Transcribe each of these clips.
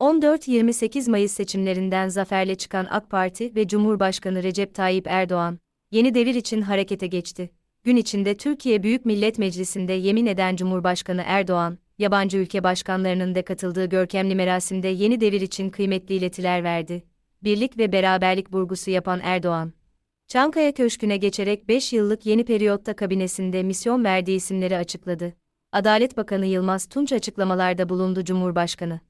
14-28 Mayıs seçimlerinden zaferle çıkan AK Parti ve Cumhurbaşkanı Recep Tayyip Erdoğan, yeni devir için harekete geçti. Gün içinde Türkiye Büyük Millet Meclisi'nde yemin eden Cumhurbaşkanı Erdoğan, yabancı ülke başkanlarının da katıldığı görkemli merasimde yeni devir için kıymetli iletiler verdi. Birlik ve beraberlik vurgusu yapan Erdoğan, Çankaya Köşkü'ne geçerek 5 yıllık yeni periyotta kabinesinde misyon verdiği isimleri açıkladı. Adalet Bakanı Yılmaz Tunç açıklamalarda bulundu Cumhurbaşkanı.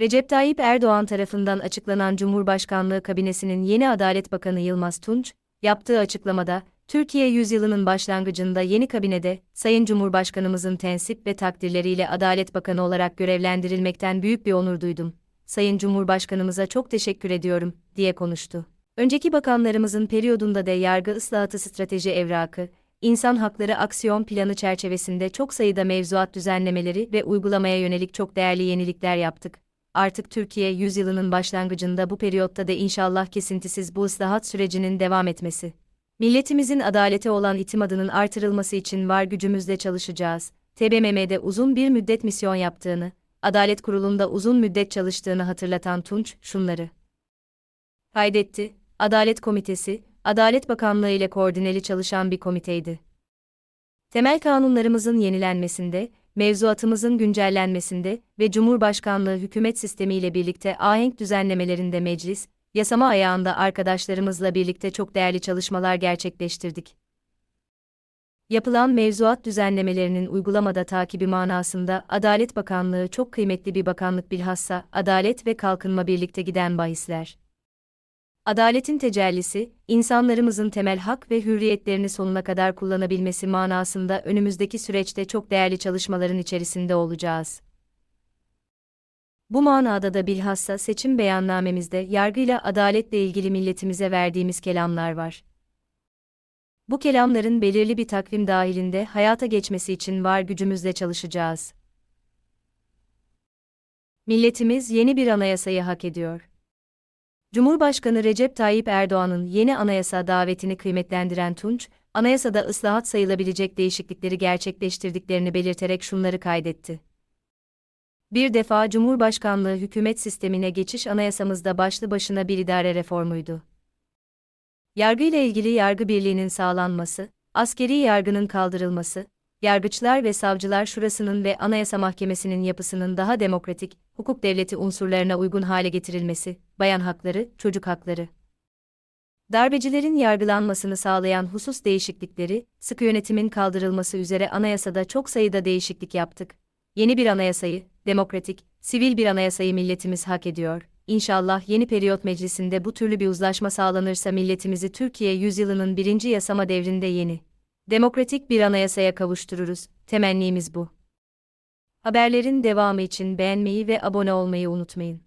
Recep Tayyip Erdoğan tarafından açıklanan Cumhurbaşkanlığı kabinesinin yeni Adalet Bakanı Yılmaz Tunç, yaptığı açıklamada, Türkiye yüzyılının başlangıcında yeni kabinede, Sayın Cumhurbaşkanımızın tensip ve takdirleriyle Adalet Bakanı olarak görevlendirilmekten büyük bir onur duydum. Sayın Cumhurbaşkanımıza çok teşekkür ediyorum, diye konuştu. Önceki bakanlarımızın periyodunda da yargı ıslahatı strateji evrakı, insan hakları aksiyon planı çerçevesinde çok sayıda mevzuat düzenlemeleri ve uygulamaya yönelik çok değerli yenilikler yaptık. Artık Türkiye yüzyılının başlangıcında bu periyotta da inşallah kesintisiz bu ıslahat sürecinin devam etmesi. Milletimizin adalete olan itimadının artırılması için var gücümüzle çalışacağız. TBMM'de uzun bir müddet misyon yaptığını, Adalet Kurulu'nda uzun müddet çalıştığını hatırlatan Tunç, şunları kaydetti. Adalet Komitesi, Adalet Bakanlığı ile koordineli çalışan bir komiteydi. Temel kanunlarımızın yenilenmesinde, mevzuatımızın güncellenmesinde ve Cumhurbaşkanlığı hükümet sistemiyle birlikte ahenk düzenlemelerinde meclis, yasama ayağında arkadaşlarımızla birlikte çok değerli çalışmalar gerçekleştirdik. Yapılan mevzuat düzenlemelerinin uygulamada takibi manasında Adalet Bakanlığı çok kıymetli bir bakanlık bilhassa adalet ve kalkınma birlikte giden bahisler. Adaletin tecellisi, insanlarımızın temel hak ve hürriyetlerini sonuna kadar kullanabilmesi manasında önümüzdeki süreçte çok değerli çalışmaların içerisinde olacağız. Bu manada da bilhassa seçim beyannamemizde yargıyla adaletle ilgili milletimize verdiğimiz kelamlar var. Bu kelamların belirli bir takvim dahilinde hayata geçmesi için var gücümüzle çalışacağız. Milletimiz yeni bir anayasayı hak ediyor. Cumhurbaşkanı Recep Tayyip Erdoğan'ın yeni anayasa davetini kıymetlendiren Tunç, anayasada ıslahat sayılabilecek değişiklikleri gerçekleştirdiklerini belirterek şunları kaydetti. Bir defa Cumhurbaşkanlığı hükümet sistemine geçiş anayasamızda başlı başına bir idare reformuydu. Yargı ile ilgili yargı birliğinin sağlanması, askeri yargının kaldırılması, yargıçlar ve savcılar şurasının ve Anayasa Mahkemesi'nin yapısının daha demokratik, hukuk devleti unsurlarına uygun hale getirilmesi, bayan hakları, çocuk hakları. Darbecilerin yargılanmasını sağlayan husus değişiklikleri, sıkı yönetimin kaldırılması üzere anayasada çok sayıda değişiklik yaptık. Yeni bir anayasayı, demokratik, sivil bir anayasayı milletimiz hak ediyor. İnşallah yeni periyot meclisinde bu türlü bir uzlaşma sağlanırsa milletimizi Türkiye yüzyılının birinci yasama devrinde yeni, demokratik bir anayasaya kavuştururuz. Temennimiz bu. Haberlerin devamı için beğenmeyi ve abone olmayı unutmayın.